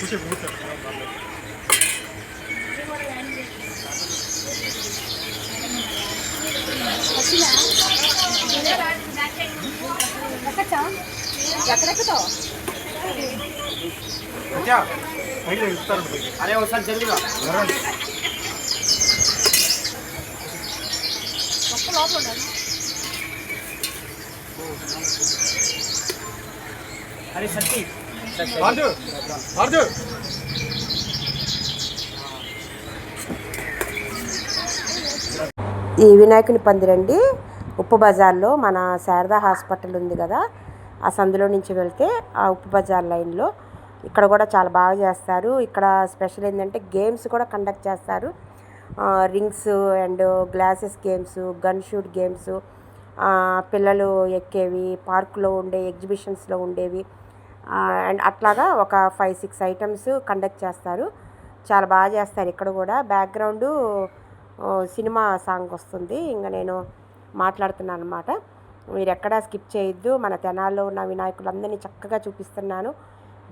Puta, puta. అరే ఒకసారి జరుగురా ఒక్క లోపల ఉండాలి అరే సత్తి ఈ వినాయకుని పందిరండి ఉప్పు బజార్లో మన శారదా హాస్పిటల్ ఉంది కదా ఆ సందులో నుంచి వెళ్తే ఆ ఉప్పు బజార్ లైన్లో. ఇక్కడ కూడా చాలా బాగా చేస్తారు. ఇక్కడ స్పెషల్ ఏంటంటే గేమ్స్ కూడా కండక్ట్ చేస్తారు. Rings and glasses games gun shoot games పిల్లలు ఎక్కేవి పార్కులో ఉండే ఎగ్జిబిషన్స్లో ఉండేవి. అండ్ అట్లాగా ఒక ఫైవ్ సిక్స్ ఐటమ్స్ కండక్ట్ చేస్తారు. చాలా బాగా చేస్తారు. ఇక్కడ కూడా బ్యాక్గ్రౌండు సినిమా సాంగ్ వస్తుంది. ఇంకా నేను మాట్లాడుతున్నాను అనమాట మీరు ఎక్కడా స్కిప్ చేయొద్దు. మన తెనాల్లో ఉన్న వినాయకులందరినీ చక్కగా చూపిస్తున్నాను.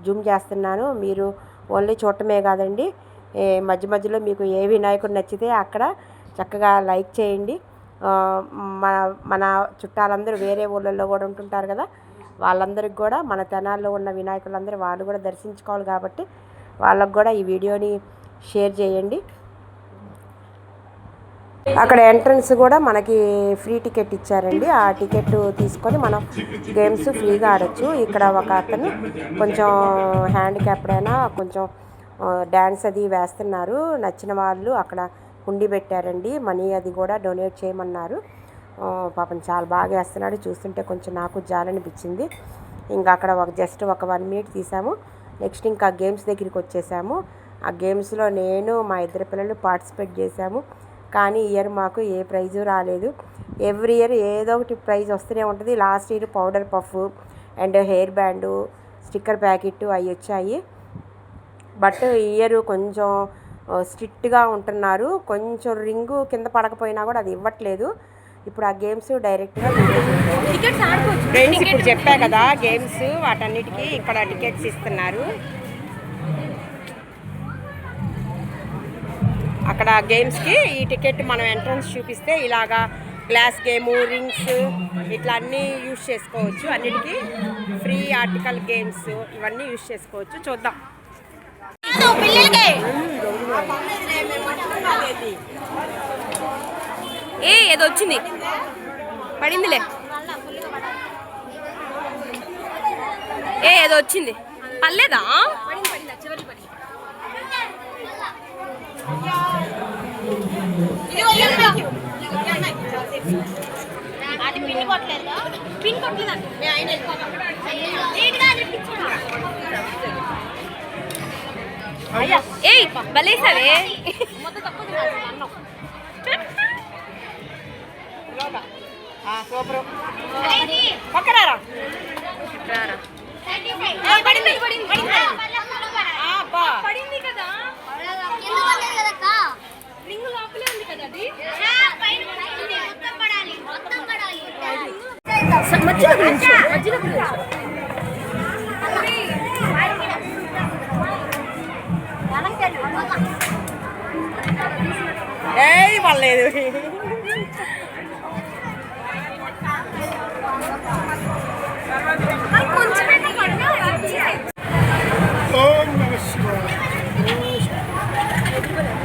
జూమ్ చేస్తున్నాను. మీరు ఓన్లీ చూడటమే కాదండి. మధ్య మధ్యలో మీకు ఏ వినాయకుడు నచ్చితే అక్కడ చక్కగా లైక్ చేయండి. మన మన చుట్టాలందరూ వేరే ఊళ్ళల్లో కూడా ఉంటుంటారు కదా. వాళ్ళందరికి కూడా మన తెనాల్లో ఉన్న వినాయకులందరూ వాళ్ళు కూడా దర్శించుకోవాలి కాబట్టి వాళ్ళకు కూడా ఈ వీడియోని షేర్ చేయండి. అక్కడ ఎంట్రన్స్ కూడా మనకి ఫ్రీ టికెట్ ఇచ్చారండి. ఆ టికెట్ తీసుకొని మనం గేమ్స్ ఫ్రీగా ఆడొచ్చు. ఇక్కడ ఒక అతను కొంచెం హ్యాండిక్యాప్డ్ అయినా కొంచెం డ్యాన్స్ అది వేస్తున్నారు. నచ్చిన వాళ్ళు అక్కడ హుండీ పెట్టారండి. మనీ అది కూడా డొనేట్ చేయమన్నారు. పాపం చాలా బాగా వేస్తున్నాడు. చూస్తుంటే కొంచెం నాకు జాలనిపించింది. ఇంకా అక్కడ ఒక జస్ట్ ఒక వన్ మినిట్ తీసాము. నెక్స్ట్ ఇంకా గేమ్స్ దగ్గరికి వచ్చేసాము. ఆ గేమ్స్లో నేను మా ఇద్దరు పిల్లలు పార్టిసిపేట్ చేశాము కానీ ఇయర్ మాకు ఏ ప్రైజు రాలేదు. ఎవ్రీ ఇయర్ ఏదో ఒకటి ప్రైజ్ వస్తూనే ఉంటుంది. Last year powder puff and hair band sticker packet అవి వచ్చాయి. బట్ ఇయర్ కొంచెం స్ట్రిక్ట్గా ఉంటున్నారు. కొంచెం రింగు కింద పడకపోయినా కూడా అది ఇవ్వట్లేదు. ఇప్పుడు ఆ గేమ్స్ డైరెక్ట్గా ఫ్రెండ్స్ ఇప్పుడు చెప్పా కదా గేమ్స్ వాటన్నిటికీ ఇక్కడ టికెట్స్ ఇస్తున్నారు. అక్కడ గేమ్స్కి ఈ టికెట్ మనం ఎంట్రన్స్ చూపిస్తే ఇలాగా గ్లాస్ గేము రింగ్స్ ఇట్లా అన్నీ యూజ్ చేసుకోవచ్చు. అన్నిటికీ ఫ్రీ ఆర్టికల్ గేమ్స్ ఇవన్నీ యూజ్ చేసుకోవచ్చు. చూద్దాం. ఏ ఏదో వచ్చింది. పడిందిలే. ఏ ఏదో వచ్చింది. పర్లేదా అది పిన్ కొట్టలేదు పిన్ కొట్టలేదండి ఆయన ఏయ్ భలేసావే సూపర్ పక్కరారా పడింది పడింది పడింది అబ్బా పడింది కదా రింగ్ లోపలే ఉంది కదా అది? మధ్యలో ఏయ్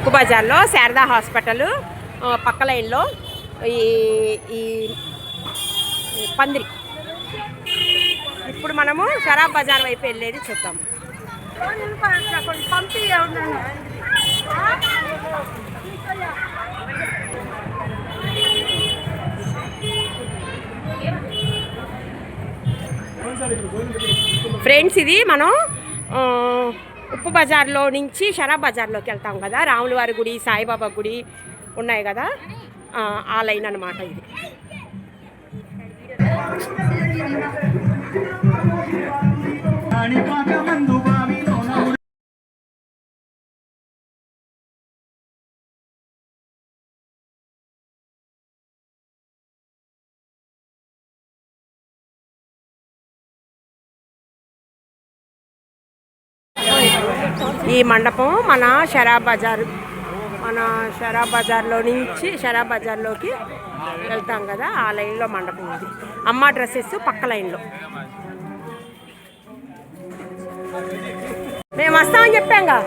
ఉక్కు బజార్లో శారదా హాస్పిటల్ పక్క లైన్లో ఈ ఈ పందిరి. ఇప్పుడు మనము షరాబ్ బజార్ వైపు వెళ్ళేది చూద్దాం. ఫ్రెండ్స్ ఇది మనం ఉప్పు బజార్లో నుంచి షరాబ్ బజార్లోకి వెళ్తాం కదా. రాములవారి గుడి సాయిబాబా గుడి ఉన్నాయి కదా. ఆ, ఆ లైన్ అనమాట ఇది. ఈ మండపం మన షరాబ్ బజార్. మన షరాబ్ బజార్లో నుంచి షరాబ్ బజార్లోకి వెళ్తాం కదా ఆ లైన్లో మండపం ఇది అమ్మ డ్రెస్సెస్ పక్క లైన్లో. మేము వస్తామని చెప్పాంగా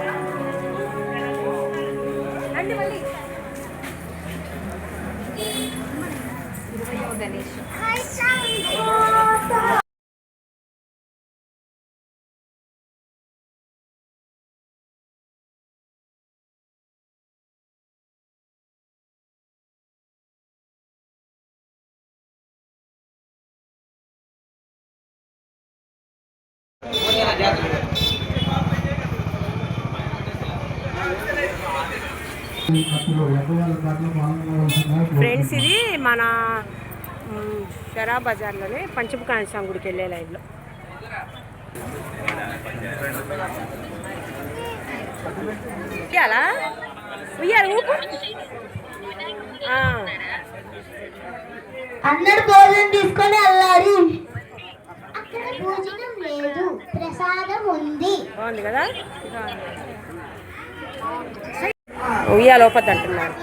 ఫ్రెండ్స్ ఇది మన మ్, షరాబ్ బజార్లోనే పంచముఖాన స్వామి గుడికి వెళ్ళే లైన్లో. ఉయ్యాలా? ఉయ్యాలి ఊపు? అందరు భోజనం తీసుకొని వెళ్ళాలి అక్కడ భోజనం లేదు ప్రసాదం ఉంది. బాగుంది కదా? ఉయ్యాల లోపద్దు అంటున్నారు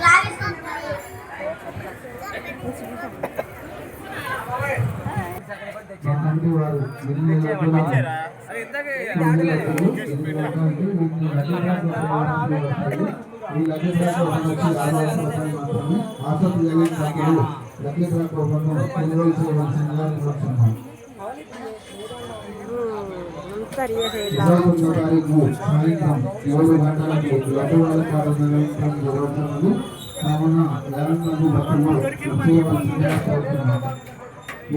అలాంటి ఇరవై తారీఖు సాయంత్రం ఏడు గంటలకు జరుగుతున్నది. కావున భక్తులు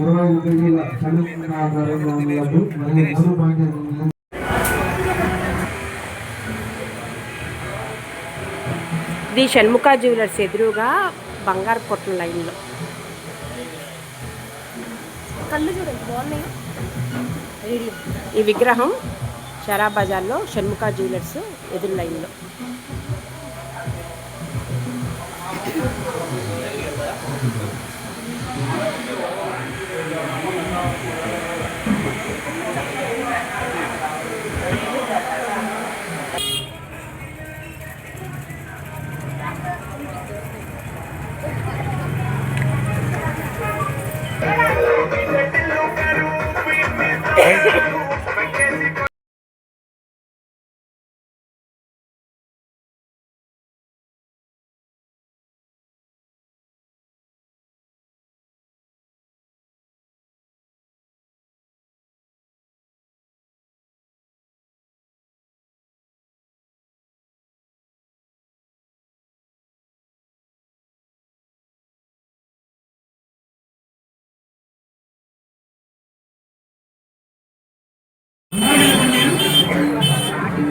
ఇరవై మరియు ఇది షణ్ముఖ జ్యువెలర్స్ ఎదురుగా బంగారు పొట్ల లైన్లో. కళ్ళు చూడండి బాగున్నాయి? ఈ విగ్రహం షరా బజార్లో షణ్ముఖ జ్యువెలర్స్ ఎదురు లైన్లో.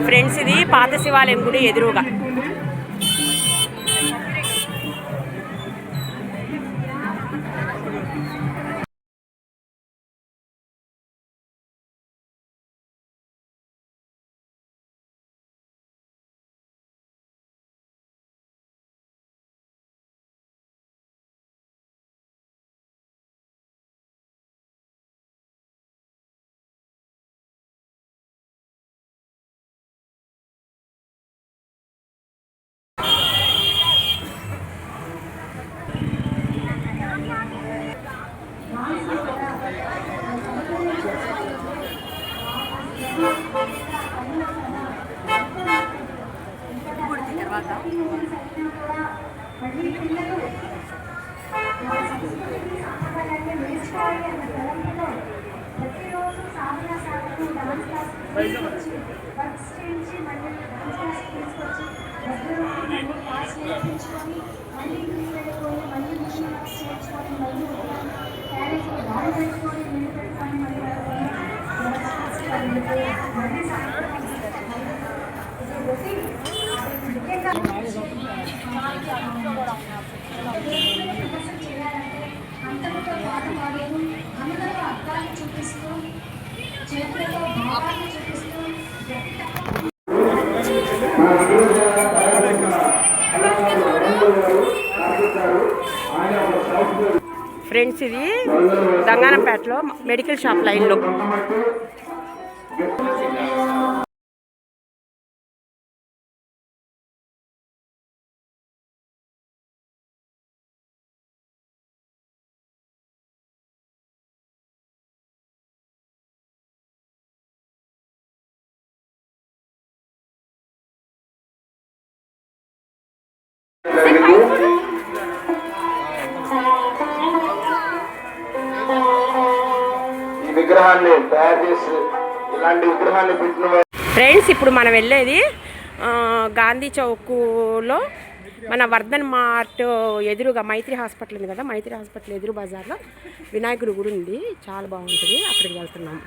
ఫ్రెండ్స్ ఇది పాత శివాలయం గుడి ఎదురుగా. ప్రతిరోజు సాధన సాధన డాన్స్ క్లాస్ తీసుకొచ్చి వర్క్స్ చేయించి మళ్ళీ డాన్స్ క్లాస్ తీసుకొచ్చి దగ్గర మళ్ళీ క్లాస్ నేర్పించుకొని మళ్ళీ ఇంటికి వెళ్ళిపోయి మళ్ళీ మిషన్ వర్క్స్ చేయించుకొని మళ్ళీ బాగా పెట్టుకొని చూపిస్తూ చేతులతో భావాన్ని చూపిస్తూ ఫ్రెండ్స్ ఇది దంగానపేటలో మెడికల్ షాప్ లైన్లో ఈ విగ్రహాన్ని తయారు చేసి ఫ్రెండ్స్ ఇప్పుడు మనం వెళ్ళేది గాంధీ చౌక్లో మన వర్ధన్ మార్ట్ ఎదురుగా మైత్రి హాస్పిటల్ ఉంది కదా మైత్రి హాస్పిటల్ ఎదురు బజార్లో వినాయకుడి గుడి ఉంది. చాలా బాగుంటుంది. అక్కడికి వెళ్తున్నాం.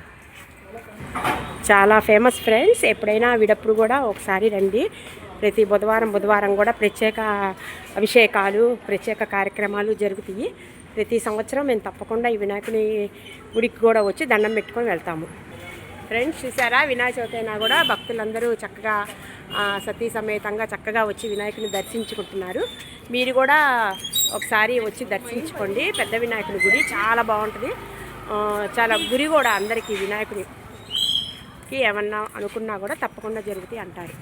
చాలా ఫేమస్ ఫ్రెండ్స్. ఎప్పుడైనా విడప్పుడు కూడా ఒకసారి రండి. ప్రతి బుధవారం బుధవారం కూడా ప్రత్యేక అభిషేకాలు ప్రత్యేక కార్యక్రమాలు జరుగుతాయి. ప్రతి సంవత్సరం మేము తప్పకుండా ఈ వినాయకుని గుడికి కూడా వచ్చి దండం పెట్టుకొని వెళ్తాము. ఫ్రెండ్స్ చూసారా వినాయక చవితి అయినా కూడా భక్తులందరూ చక్కగా సతీ సమేతంగా చక్కగా వచ్చి వినాయకుని దర్శించుకుంటున్నారు మీరు కూడా ఒకసారి వచ్చి దర్శించుకోండి పెద్ద వినాయకుని గుడి చాలా బాగుంటుంది చాలా గురి కూడా అందరికీ వినాయకునికి ఏమన్నా అనుకున్నా కూడా తప్పకుండా జరుగుతాయి అంటారు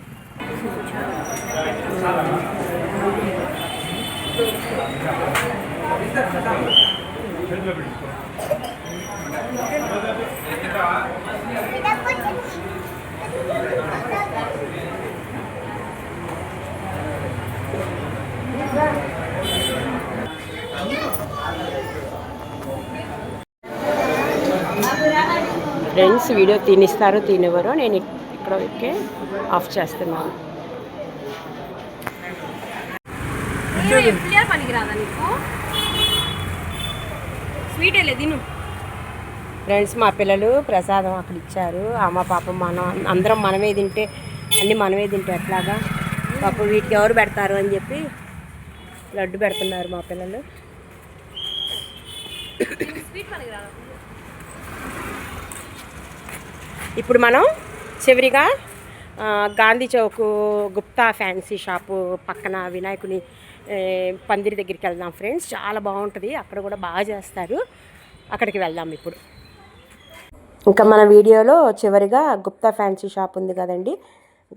ఫ్రెండ్స్ వీడియో తినిస్తారో తినేవారో. నేను ఇక్కడ ఓకే ఆఫ్ చేస్తున్నాను. ఫ్రెండ్స్ మా పిల్లలు ప్రసాదం అక్కడ ఇచ్చారు. అమ్మ పాపం మనం అందరం మనమే తింటే అన్నీ మనమే తింటే ఎట్లాగా? పాపం వీటికి ఎవరు పెడతారు అని చెప్పి లడ్డు పెడుతున్నారు మా పిల్లలు. స్వీట్ ఇప్పుడు మనం చివరిగా గాంధీ చౌక్ గుప్తా ఫ్యాన్సీ షాపు పక్కన వినాయకుని పందిరి దగ్గరికి వెళ్దాం ఫ్రెండ్స్. చాలా బాగుంటుంది. అక్కడ కూడా బాగా చేస్తారు. అక్కడికి వెళ్దాం ఇప్పుడు. ఇంకా మన వీడియోలో చివరిగా గుప్తా ఫ్యాన్సీ షాప్ ఉంది కదండి.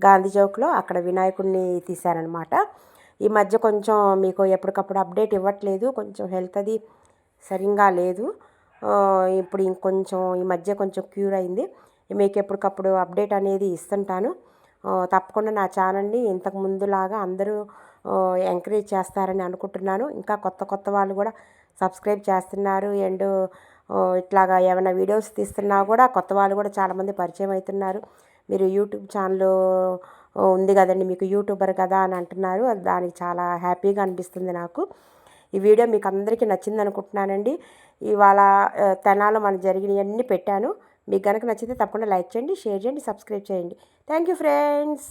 గాంధీ చౌక్లో అక్కడ వినాయకుడిని తీశారనమాట ఈ మధ్య కొంచెం మీకు ఎప్పటికప్పుడు అప్డేట్ ఇవ్వట్లేదు. కొంచెం హెల్త్ అది సరిగా లేదు. ఇప్పుడు ఇంకొంచెం ఈ మధ్య కొంచెం క్యూర్ అయింది. మీకు ఎప్పటికప్పుడు అప్డేట్ అనేది ఇస్తుంటాను. తప్పకుండా నా ఛానల్ని ఇంతకు ముందులాగా అందరూ ఎంకరేజ్ చేస్తారని అనుకుంటున్నాను. ఇంకా కొత్త కొత్త వాళ్ళు కూడా సబ్స్క్రైబ్ చేస్తున్నారు. అండ్ ఇట్లాగా ఏమైనా వీడియోస్ తీస్తున్నా కూడా కొత్త వాళ్ళు కూడా చాలామంది పరిచయం అవుతున్నారు. మీరు యూట్యూబ్ ఛానల్ ఉంది కదండి మీకు యూట్యూబర్ కదా అని అంటున్నారు. దానికి చాలా హ్యాపీగా అనిపిస్తుంది నాకు. ఈ వీడియో మీకు అందరికీ నచ్చింది అనుకుంటున్నానండి. ఇవాళ తెనాలు మనం జరిగినవన్నీ పెట్టాను. మీకు కనుక నచ్చితే తప్పకుండా లైక్ చేయండి షేర్ చేయండి సబ్స్క్రైబ్ చేయండి. Thank you friends.